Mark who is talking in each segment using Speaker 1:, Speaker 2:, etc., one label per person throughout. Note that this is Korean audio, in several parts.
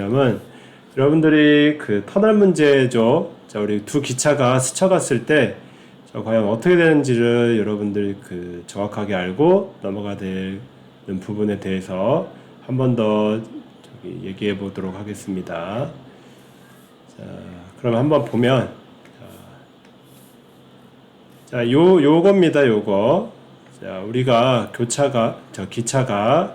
Speaker 1: 왜냐면 여러분들이 그 터널 문제죠. 자, 우리 두 기차가 스쳐갔을 때 자, 과연 어떻게 되는지를 여러분들이 그 정확하게 알고 넘어가야 되는 부분에 대해서 한 번 더 얘기해 보도록 하겠습니다. 자, 그럼 한번 보면 자, 요 요겁니다. 요거. 자, 우리가 교차가 저 기차가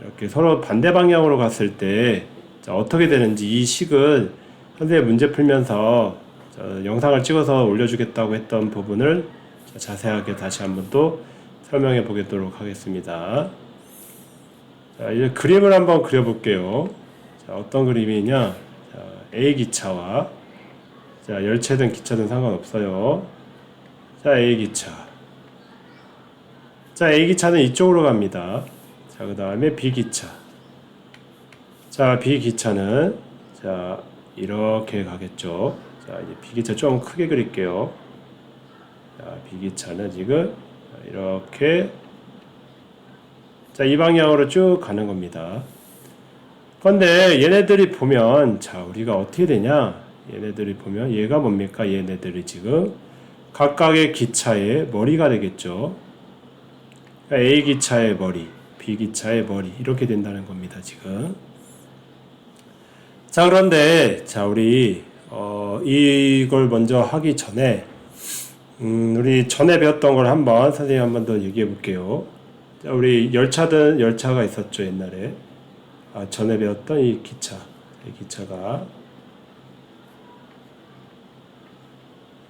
Speaker 1: 이렇게 서로 반대 방향으로 갔을 때 자, 어떻게 되는지 이 식을 선생님 문제 풀면서 저 영상을 찍어서 올려주겠다고 했던 부분을 자, 자세하게 다시 한번 또 설명해 보도록 하겠습니다. 자, 이제 그림을 한번 그려볼게요. 자, 어떤 그림이냐? 자, A 기차와 자, 열차든 기차든 상관없어요. 자, A 기차. 자, A 기차는 이쪽으로 갑니다. 자, 그 다음에 B 기차. 자, B 기차는 자, 이렇게 가겠죠. 자, 이제 B 기차 좀 크게 그릴게요. 자, B 기차는 지금 이렇게 자, 이 방향으로 쭉 가는 겁니다. 근데 얘네들이 보면 자, 우리가 어떻게 되냐? 얘네들이 보면 얘가 뭡니까? 얘네들이 지금 각각의 기차의 머리가 되겠죠. 그러니까 A 기차의 머리, B 기차의 머리 이렇게 된다는 겁니다. 지금. 자 그런데 자 우리 어, 이걸 먼저 하기 전에 음, 우리 전에 배웠던 걸 한번 선생님 한 번 더 얘기해 볼게요. 자, 우리 열차든 열차가 있었죠 옛날에 아, 전에 배웠던 이 기차 이 기차가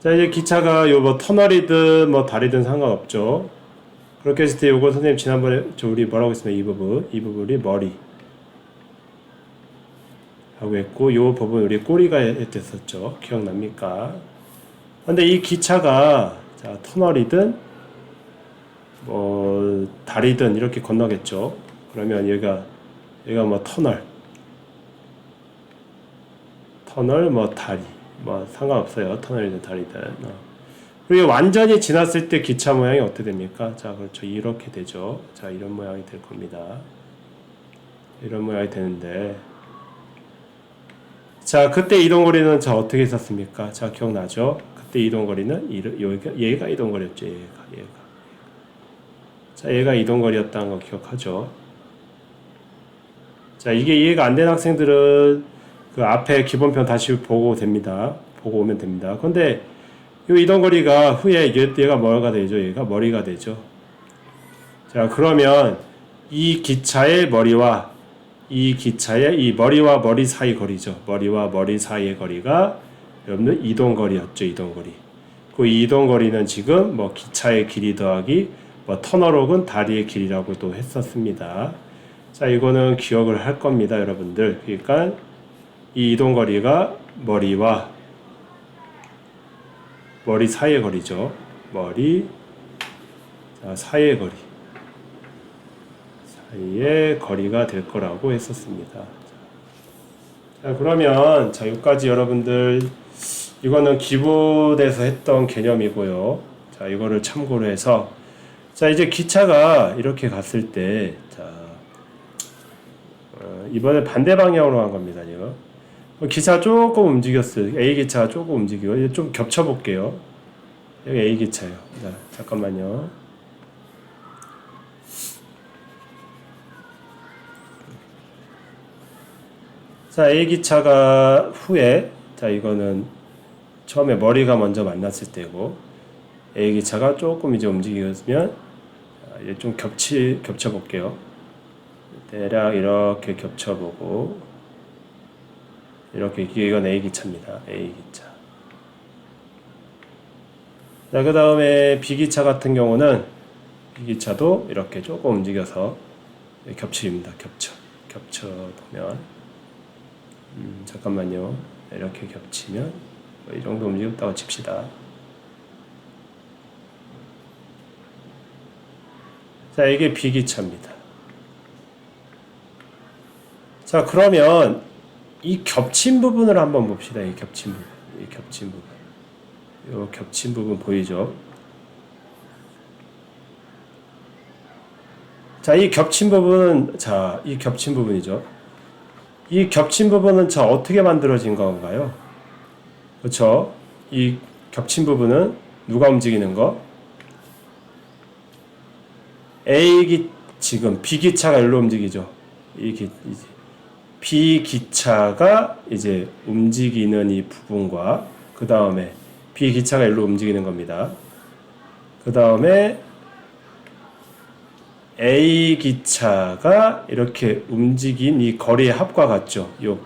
Speaker 1: 자 이제 기차가 요 뭐 터널이든 뭐 다리든 상관없죠. 그렇게 했을 때 요거 선생님 지난번에 저 우리 뭐라고 했습니까 이 부분 이 부분이 머리 하고 했고 요 부분 우리 꼬리가 됐었죠. 기억납니까? 근데 이 기차가 자 터널이든 뭐 다리든 이렇게 건너겠죠. 그러면 얘가 얘가 뭐 터널 터널 뭐 다리 뭐 상관없어요. 터널이든 다리든. 어. 그리고 완전히 지났을 때 기차 모양이 어떻게 됩니까? 자, 그렇죠. 이렇게 되죠. 자, 이런 모양이 될 겁니다. 이런 모양이 되는데. 자, 그때 이동거리는 자, 어떻게 있었습니까? 자, 기억나죠? 그때 이동거리는 여기가, 얘가 이동거리였죠. 얘가, 얘가. 자, 얘가 이동거리였다는 거 기억하죠? 자, 이게 이해가 안 되는 학생들은 그 앞에 기본편 다시 보고 됩니다. 보고 오면 됩니다. 근데 이 이동거리가 후에 얘, 얘가 뭐가 되죠? 얘가 머리가 되죠. 자, 그러면 이 기차의 머리와 이 기차의 이 머리와 머리 사이 거리죠. 머리와 머리 사이의 거리가 여러분들 이동 거리였죠. 이동 거리. 그 이동 거리는 지금 뭐 기차의 길이 더하기 뭐 터널 혹은 다리의 길이라고도 했었습니다. 자, 이거는 기억을 할 겁니다, 여러분들. 그러니까 이 이동 거리가 머리와 머리 사이의 거리죠. 머리 자, 사이의 거리 사이의 거리가 될 거라고 했었습니다. 자, 그러면 자 여기까지 여러분들 이거는 기본에서 했던 개념이고요. 자 이거를 참고로 해서 자 이제 기차가 이렇게 갔을 때 자, 어, 이번에 반대 방향으로 간 겁니다. 지금 기차 조금 움직였어요. A 기차가 조금 움직이고 좀 겹쳐 볼게요. 여기 A 기차요. 자, 잠깐만요. 자, A 기차가 후에 자 이거는 처음에 머리가 먼저 만났을 때고 A 기차가 조금 이제 움직이면 자, 이제 좀 겹치 겹쳐 볼게요. 대략 이렇게 겹쳐 보고 이렇게 이건 A 기차입니다. A 기차. 자, 그 다음에 B 기차 같은 경우는 B 기차도 이렇게 조금 움직여서 겹치입니다. 겹쳐. 겹쳐 보면 음, 잠깐만요. 이렇게 겹치면 뭐 이 정도 움직였다고 칩시다. 자, 이게 B 기차입니다. 자, 그러면 이 겹친 부분을 한번 봅시다. 이 겹친 부분. 이 겹친 부분. 이 겹친 부분 보이죠? 자, 이 겹친 부분은 자, 이 겹친 부분이죠. 이 겹친 부분은 자 어떻게 만들어진 건가요? 그렇죠? 이 겹친 부분은 누가 움직이는 거? A 기 지금 B 기차가 일로 움직이죠. 이 기, 이제 B 기차가 이제 움직이는 이 부분과 그 다음에 B 기차가 일로 움직이는 겁니다. 그 다음에 A 기차가 이렇게 움직인 이 거리의 합과 같죠. 요,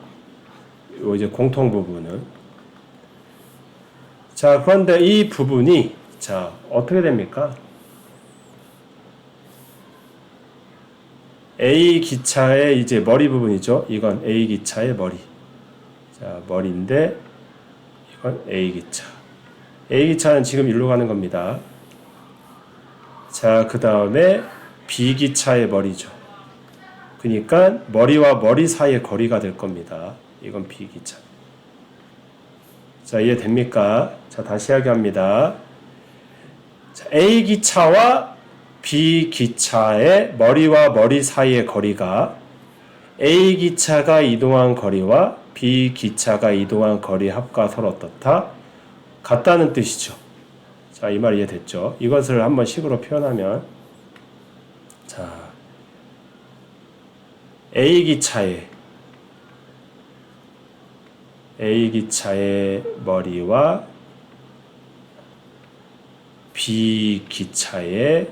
Speaker 1: 요 이제 공통 부분은. 자, 그런데 이 부분이 자, 어떻게 됩니까? A 기차의 이제 머리 부분이죠. 이건 A 기차의 머리. 자, 머리인데 이건 A 기차. A 기차는 지금 일로 가는 겁니다. 자, 그 다음에 B 기차의 머리죠. 그러니까 머리와 머리 사이의 거리가 될 겁니다. 이건 B 기차. 자, 이해됩니까? 자, 다시 이야기합니다. 자, A 기차와 B 기차의 머리와 머리 사이의 거리가 A 기차가 이동한 거리와 B 기차가 이동한 거리 합과 서로 어떻다? 같다는 뜻이죠. 자, 이 말 이해됐죠? 이것을 한번 식으로 표현하면 자, A 기차의 A 기차의 머리와 B 기차의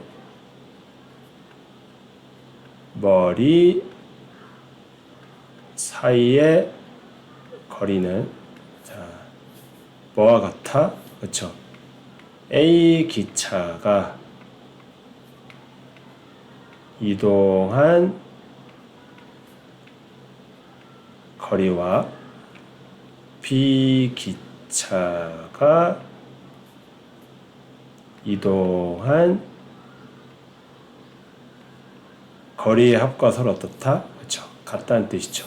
Speaker 1: 머리 사이의 거리는 자 뭐와 같아? 그렇죠? A 기차가 이동한 거리와 B 기차가 이동한 거리의 합과 서로 어떻다? 그렇죠. 같다는 뜻이죠.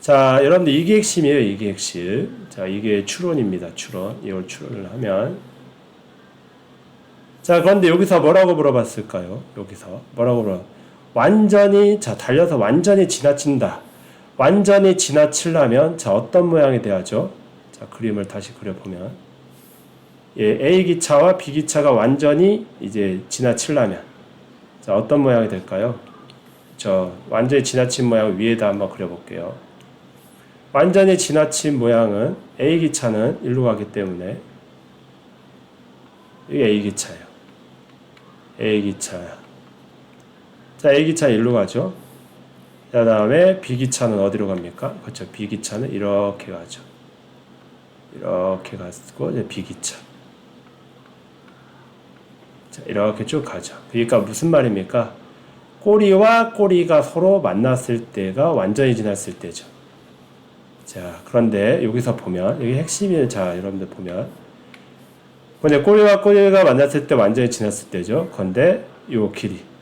Speaker 1: 자, 여러분들 이게 핵심이에요. 이게 핵심. 자, 이게 추론입니다. 추론. 이걸 추론을 하면 자, 그런데 여기서 뭐라고 물어봤을까요? 여기서 뭐라고 물어? 완전히 자, 달려서 완전히 지나친다. 완전히 지나치려면 자, 어떤 모양이 돼야죠? 자, 그림을 다시 그려 보면 예, A 기차와 B 기차가 완전히 이제 지나치려면 자, 어떤 모양이 될까요? 저 완전히 지나친 모양 위에다 한번 그려볼게요. 완전히 지나친 모양은 A 기차는 일로 가기 때문에 이게 A 기차예요. A 기차야. 자, A 기차 일로 가죠. 그 다음에 B 기차는 어디로 갑니까? 그렇죠. B 기차는 이렇게 가죠. 이렇게 가고 이제 B 기차. 자, 이렇게 쭉 가죠. 그러니까 무슨 말입니까? 꼬리와 꼬리가 서로 만났을 때가 완전히 지났을 때죠. 자, 그런데 여기서 보면, 여기 핵심이, 자, 여러분들 보면, 근데 꼬리와 꼬리가 만났을 때 완전히 지났을 때죠. 근데 요 길이.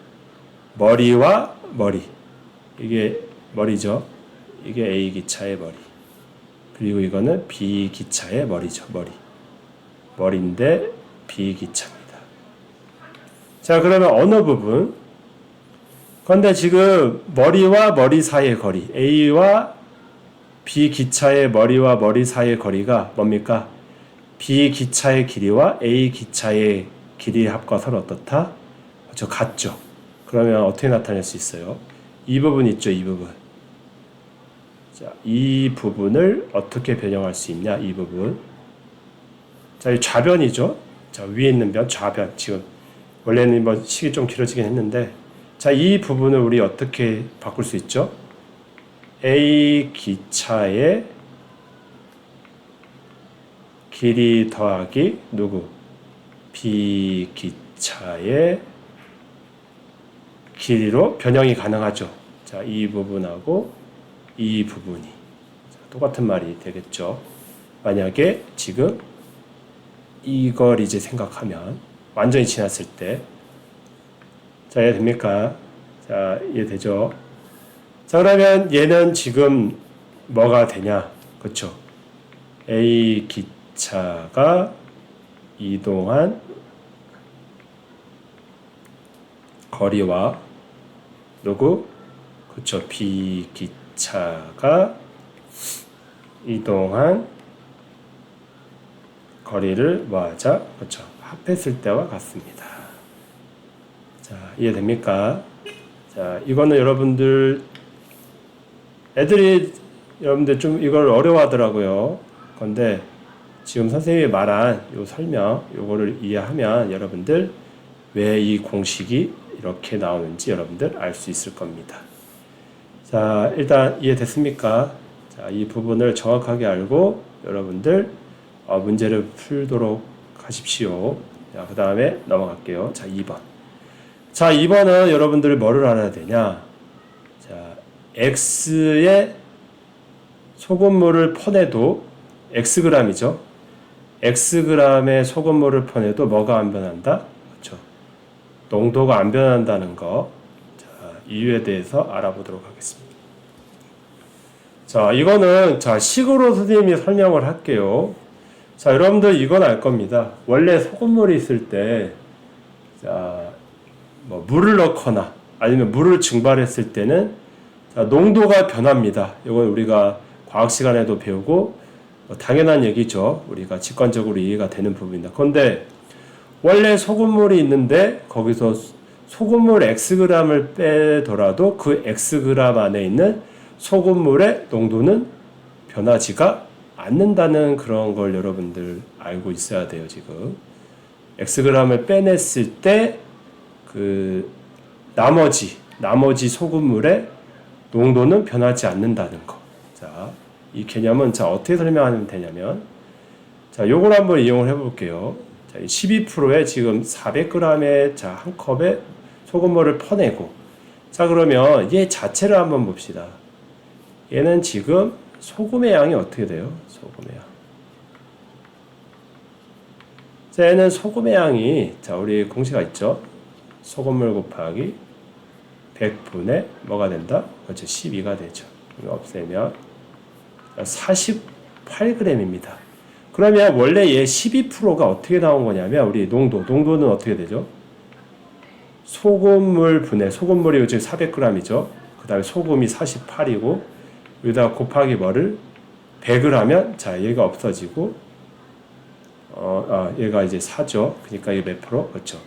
Speaker 1: 머리와 머리. 이게 머리죠. 이게 A 기차의 머리. 그리고 이거는 B 기차의 머리죠. 머리. 머리인데 B 기차입니다. 자, 그러면 어느 부분? 그런데 지금 머리와 머리 사이의 거리, A와 B 기차의 머리와 머리 사이의 거리가 뭡니까? B 기차의 길이와 A 기차의 길이 합과 서로 어떻다? 저 같죠. 그러면 어떻게 나타낼 수 있어요? 이 부분 있죠, 이 부분. 자, 이 부분을 어떻게 변형할 수 있냐, 이 부분. 자, 이 좌변이죠. 자, 위에 있는 변, 좌변. 지금 원래는 뭐 식이 좀 길어지긴 했는데, 자, 이 부분을 우리 어떻게 바꿀 수 있죠? A 기차의 길이 더하기 누구? B 기차의 길이로 변형이 가능하죠. 자, 이 부분하고 이 부분이 자, 똑같은 말이 되겠죠. 만약에 지금 이걸 이제 생각하면 완전히 지났을 때 자, 이해 됩니까? 자, 이해되죠? 자, 그러면 얘는 지금 뭐가 되냐? 그쵸? A 기차가 이동한 거리와 누구? 그쵸? B 기차가 이동한 거리를 뭐하자? 그렇죠. 합했을 때와 같습니다. 자, 이해됩니까? 자, 이거는 여러분들 애들이 여러분들 좀 이걸 어려워하더라고요. 근데 지금 선생님이 말한 요 설명 요거를 이해하면 여러분들 왜 이 공식이 이렇게 나오는지 여러분들 알 수 있을 겁니다. 자, 일단 이해됐습니까? 자, 이 부분을 정확하게 알고 여러분들 어, 문제를 풀도록 하십시오. 자, 그 다음에 넘어갈게요. 자, 2번. 자, 2번은 여러분들이 뭐를 알아야 되냐? 자, x의 소금물을 퍼내도 xg이죠. xg의 소금물을 퍼내도 뭐가 안 변한다? 농도가 안 변한다는 거. 자, 이유에 대해서 알아보도록 하겠습니다. 자, 이거는 자, 식으로 선생님이 설명을 할게요. 자, 여러분들 이건 알 겁니다. 원래 소금물이 있을 때 자, 뭐 물을 넣거나 아니면 물을 증발했을 때는 자, 농도가 변합니다. 이건 우리가 과학 시간에도 배우고 뭐 당연한 얘기죠. 우리가 직관적으로 이해가 되는 부분입니다. 그런데 원래 소금물이 있는데 거기서 소금물 xg을 빼더라도 그 xg 안에 있는 소금물의 농도는 변하지가 않는다는 그런 걸 여러분들 알고 있어야 돼요, 지금. xg을 빼냈을 때 그 나머지 나머지 소금물의 농도는 변하지 않는다는 거. 자, 이 개념은 자 어떻게 설명하면 되냐면 자, 요걸 한번 이용을 해 볼게요. 자, 12%에 지금 400g의 자, 한 컵에 소금물을 퍼내고 자, 그러면 얘 자체를 한번 봅시다. 얘는 지금 소금의 양이 어떻게 돼요? 소금의 양. 자, 얘는 소금의 양이 자, 우리 공식가 있죠? 소금물 곱하기 100분의 뭐가 된다? 그렇죠. 12가 되죠. 없애면 48g입니다. 그러면 원래 얘 12%가 어떻게 나온 거냐면 우리 농도, 농도는 어떻게 되죠? 소금물 분해, 소금물이 지금 400g이죠. 그 다음에 소금이 48이고 여기다가 곱하기 뭐를 100을 하면 자 얘가 없어지고 어, 아, 얘가 이제 4죠. 그러니까 이게 몇 프로? 그렇죠.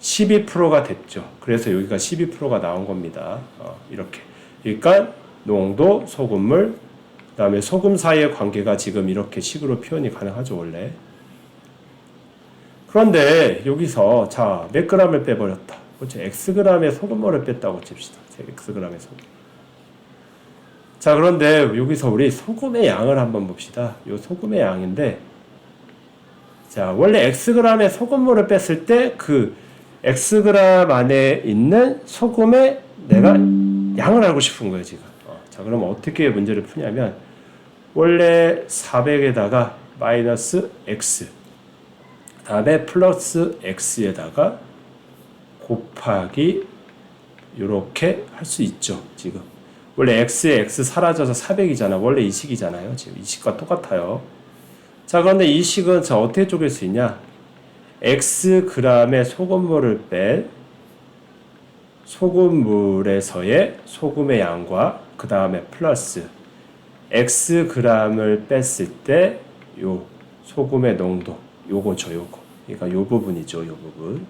Speaker 1: 12%가 됐죠. 그래서 여기가 12%가 나온 겁니다. 어, 이렇게. 그러니까 농도, 소금물, 그다음에 소금 사이의 관계가 지금 이렇게 식으로 표현이 가능하죠 원래. 그런데 여기서 자몇 g을 빼버렸다. 그렇죠. x g의 소금물을 뺐다고 칩시다. x g의 소금. 자 그런데 여기서 우리 소금의 양을 한번 봅시다. 요 소금의 양인데 자 원래 x g의 소금물을 뺐을 때 그 x g 안에 있는 소금의 내가 양을 알고 싶은 거예요 지금. 어, 자 그럼 어떻게 문제를 푸냐면 원래 400에다가 마이너스 x 다음에 플러스 x에다가 곱하기 이렇게 할 수 있죠 지금. 원래 x에 x 사라져서 400이잖아. 원래 이 식이잖아요 지금. 이 식과 똑같아요. 자 그런데 이 식은 자 어떻게 쪼갤 수 있냐? X g의 소금물을 뺀 소금물에서의 소금의 양과 그 다음에 플러스 x g을 뺐을 때 요 소금의 농도 요거죠 요거 그러니까 요 부분이죠 요 부분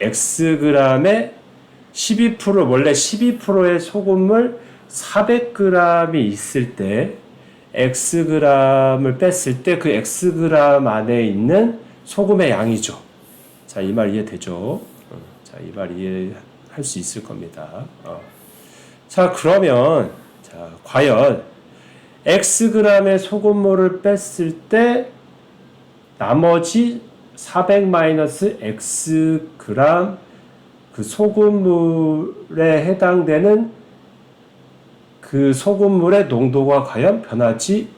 Speaker 1: x g의 12% 원래 12%의 소금물 400g이 있을 때 x g을 뺐을 때 그 x g 안에 있는 소금의 양이죠. 자, 이 말 이해되죠? 어, 자, 이 말 이해할 수 있을 겁니다. 어. 자, 그러면 자, 과연 xg의 소금물을 뺐을 때 나머지 400-xg 그 소금물에 해당되는 그 소금물의 농도가 과연 변하지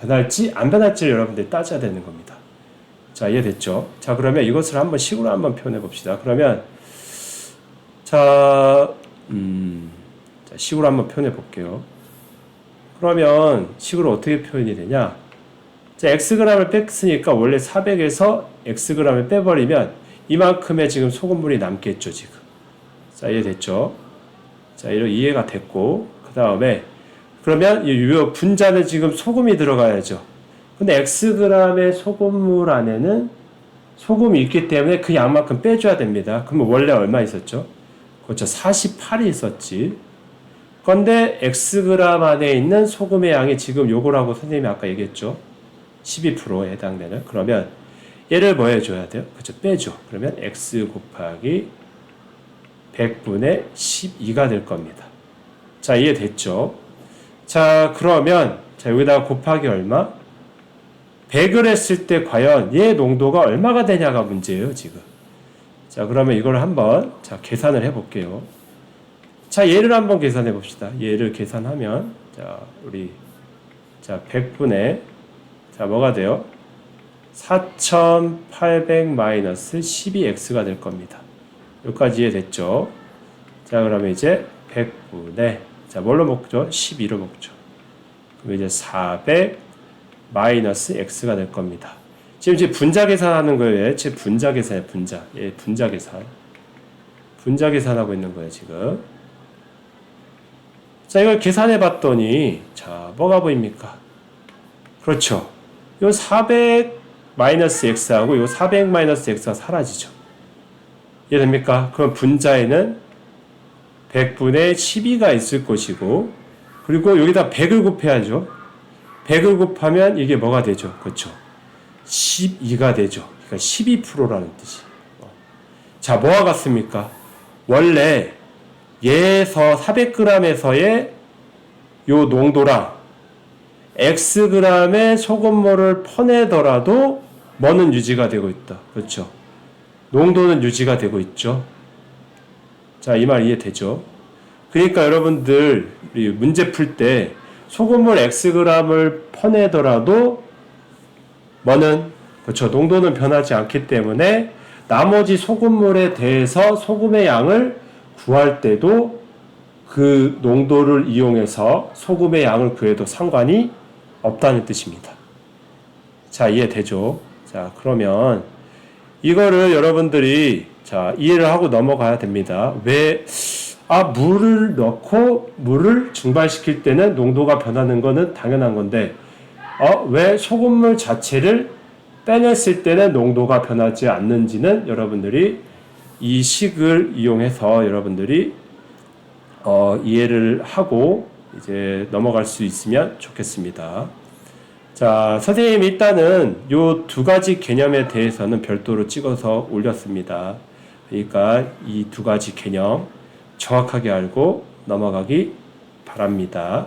Speaker 1: 변할지 안 변할지를 여러분들이 따져야 되는 겁니다. 자 이해됐죠? 자 그러면 이것을 한번 식으로 한번 표현해 봅시다. 그러면 자, 음, 자 식으로 한번 표현해 볼게요. 그러면 식으로 어떻게 표현이 되냐? 자, xg을 뺐으니까 원래 400에서 xg을 빼버리면 이만큼의 지금 소금물이 남겠죠, 지금. 자, 이해됐죠? 자, 이런 이해가 됐고, 그 다음에 그러면 이요 분자는 지금 소금이 들어가야죠. 근데 xg의 소금물 안에는 소금이 있기 때문에 그 양만큼 빼줘야 됩니다. 그러면 원래 얼마 있었죠? 그렇죠. 48이 있었지. 건데 xg 안에 있는 소금의 양이 지금 요거라고 선생님이 아까 얘기했죠. 12%에 해당되는. 그러면 얘를 뭐 해줘야 돼요? 그렇죠. 빼줘. 그러면 x 곱하기 100분의 12가 될 겁니다. 자, 이해됐죠? 자, 그러면 자, 여기다가 곱하기 얼마? 100을 했을 때 과연 얘 농도가 얼마가 되냐가 문제예요, 지금. 자, 그러면 이걸 한번 자, 계산을 해 볼게요. 자, 얘를 한번 계산해 봅시다. 얘를 계산하면 자, 우리 자, 100분의 자, 뭐가 돼요? 4800 마이너스 12x가 될 겁니다. 여기까지 이해됐죠? 자, 그러면 이제 100분의 자, 뭘로 먹죠? 12로 먹죠. 그럼 이제 400 마이너스 x가 될 겁니다. 지금 이제 분자 계산하는 거예요. 제 분자 계산이에요. 분자. 예, 분자 계산. 분자 계산하고 있는 거예요, 지금. 자, 이걸 계산해 봤더니 자, 뭐가 보입니까? 그렇죠. 요 400 마이너스 x하고 요 400 마이너스 x가 사라지죠. 이해됩니까? 그럼 분자에는 100분의 12가 있을 것이고 그리고 여기다 100을 곱해야죠. 100을 곱하면 이게 뭐가 되죠? 그렇죠. 12가 되죠. 그러니까 12%라는 뜻이. 어. 자, 뭐와 같습니까? 원래 얘에서 400g에서의 요 농도랑 xg의 소금물을 퍼내더라도 뭐는 유지가 되고 있다. 그렇죠. 농도는 유지가 되고 있죠. 자, 이 말 이해되죠? 그러니까 여러분들 이 문제 풀 때 소금물 xg을 퍼내더라도 뭐는 그렇죠. 농도는 변하지 않기 때문에 나머지 소금물에 대해서 소금의 양을 구할 때도 그 농도를 이용해서 소금의 양을 구해도 상관이 없다는 뜻입니다. 자, 이해되죠? 자, 그러면 이거를 여러분들이 자, 이해를 하고 넘어가야 됩니다. 왜, 아, 물을 넣고 물을 증발시킬 때는 농도가 변하는 거는 당연한 건데, 어, 왜 소금물 자체를 빼냈을 때는 농도가 변하지 않는지는 여러분들이 이 식을 이용해서 여러분들이 어, 이해를 하고 이제 넘어갈 수 있으면 좋겠습니다. 자, 선생님 일단은 요 두 가지 개념에 대해서는 별도로 찍어서 올렸습니다. 그러니까 이 두 가지 개념 정확하게 알고 넘어가기 바랍니다.